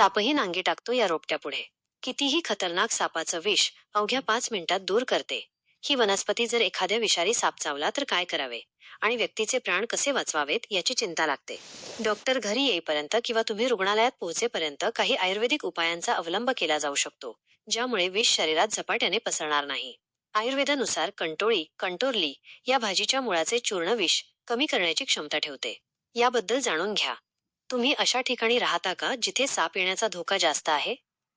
सापही नांगी टाकतो या रोपट्यापुढे. कितीही खतरनाक सापाचं विष अवघ्या पाच मिनिटात दूर करते. ही वनस्पती जर एखाद्या विषारी साप चावला तर काय करावे? आणि व्यक्तीचे प्राण कसे वाचवावेत याची चिंता लागते. डॉक्टर घरी येईपर्यंत किंवा तुम्ही रुग्णालयात पोहोचेपर्यंत काही आयुर्वेदिक उपायांचा अवलंब केला जाऊ शकतो ज्यामुळे विष शरीरात झपाट्याने पसरणार नाही. आयुर्वेदानुसार कंटोळी कंटोरली या भाजीच्या मुळाचे चूर्ण विष कमी करण्याची क्षमता ठेवते. याबद्दल जाणून घ्या. तुम्ही अशा ठिकाणी राहता का जिथे साप येण्याचा धोका जास्त आहे?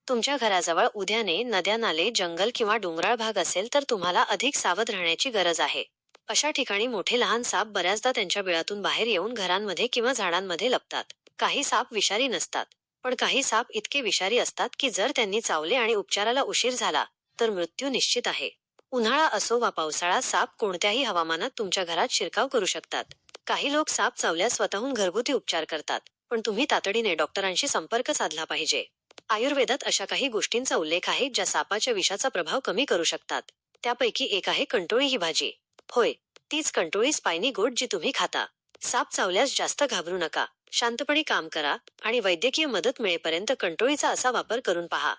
तुमच्या घराजवळ उद्याने नद्या नाले जंगल किंवा डोंगराळ भाग असेल तर तुम्हाला अधिक सावध राहण्याची गरज आहे. अशा ठिकाणी मोठे लहान साप बऱ्याचदा त्यांच्या बिळातून बाहेर येऊन घरांमध्ये किंवा झाडांमध्ये लपतात. काही साप विषारी नसतात. पण काही साप इतके विषारी असतात की जर त्यांनी चावले आणि उपचाराला उशीर झाला तर मृत्यू निश्चित आहे. उन्हाळा असो वा पावसाळा साप कोणत्याही हवामानात तुमच्या घरात शिरकाव करू शकतात. काही लोक साप चावल्यास स्वतःहून घरगुती उपचार करतात. पण तुम्ही तातडीने डॉक्टरांशी संपर्क साधला पाहिजे. आयुर्वेदात अशा काही गोष्टींचा उल्लेख आहे ज्या सापाच्या विषाचा प्रभाव कमी करू शकतात. त्यापैकी एक आहे कंटोळी ही भाजी. होय तीच कंटोळी स्पायनी गोट जी तुम्ही खाता. साप चावल्यास जास्त घाबरू नका. शांतपणे काम करा आणि वैद्यकीय मदत मिळेपर्यंत कंटोळीचा असा वापर करून पहा.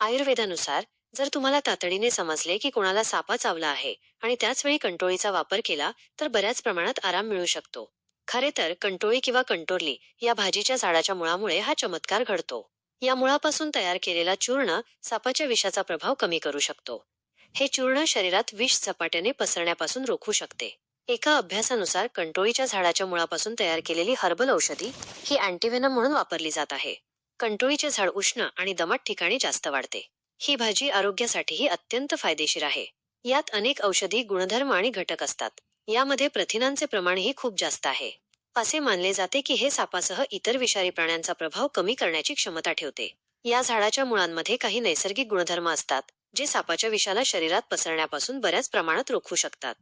आयुर्वेदानुसार जर तुम्हाला तातडीने समजले की कोणाला सापा चावला आहे आणि त्याचवेळी कंटोळीचा वापर केला तर बऱ्याच प्रमाणात आराम मिळू शकतो. खरे तर कंटोळी किंवा कंटोरली या भाजीच्या झाडाच्या मुळामुळे हा चमत्कार घडतो. या मुळापासून तयार केलेला चूर्ण सापाच्या विषाचा प्रभाव कमी करू शकतो. हे चूर्ण शरीरात विष झपाट्याने पसरण्यापासून रोखू शकते. एका अभ्यासानुसार कंटोळीच्या झाडाच्या मुळापासून तयार केलेली हर्बल औषधी ही अँटीव्हेनम म्हणून वापरली जात आहे. कंटोळीचे झाड उष्ण आणि दमट ठिकाणी जास्त वाढते. ही भाजी आरोग्यासाठीही अत्यंत फायदेशीर आहे. यात अनेक औषधी गुणधर्म आणि घटक असतात. यामध्ये प्रथिनांचे प्रमाणही खूप जास्त आहे. असे मानले जाते की हे सापासह इतर विषारी प्राण्यांचा प्रभाव कमी करण्याची क्षमता ठेवते. या झाडाच्या मुळांमध्ये काही नैसर्गिक गुणधर्म असतात जे सापाच्या विषाला शरीरात पसरण्यापासून बऱ्याच प्रमाणात रोखू शकतात.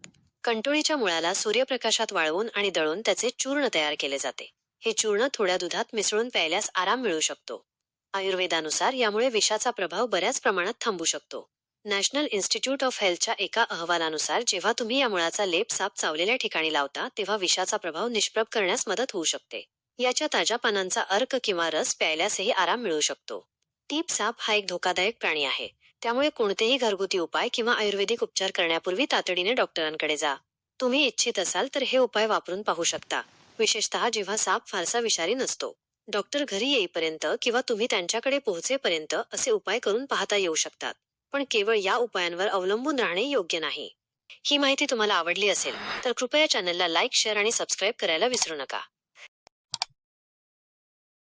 कंटोळीच्या मुळाला सूर्यप्रकाशात वाळवून आणि दळून त्याचे चूर्ण तयार केले जाते. हे चूर्ण थोड्या दुधात मिसळून प्यायल्यास आराम मिळू शकतो. आयुर्वेदानुसार यामुळे विषाचा प्रभाव बऱ्याच प्रमाणात थांबू शकतो. नॅशनल इन्स्टिट्यूट ऑफ हेल्थच्या एका अहवालानुसार जेव्हा तुम्ही या मुळाचा लेप साप चावलेल्या ठिकाणी लावता तेव्हा विषाचा प्रभाव निष्प्रभ करण्यास मदत होऊ शकते. याच्या ताज्या पानांचा अर्क किंवा रस प्यायल्यासही आराम मिळू शकतो. टीप साप हा एक धोकादायक प्राणी आहे. त्यामुळे कोणतेही घरगुती उपाय किंवा आयुर्वेदिक उपचार करण्यापूर्वी तातडीने डॉक्टरांकडे जा. तुम्ही इच्छित असाल तर हे उपाय वापरून पाहू शकता. विशेषतः जेव्हा साप फारसा विषारी नसतो. डॉक्टर घरी येईपर्यंत किंवा तुम्ही त्यांच्याकडे पोहोचेपर्यंत असे उपाय करून पाहता येऊ शकतात. पण केवळ या उपायांवर अवलंबून राहणे योग्य नाही. ही माहिती तुम्हाला आवडली असेल तर कृपया चॅनलला लाईक शेअर आणि सबस्क्राईब करायला विसरू नका.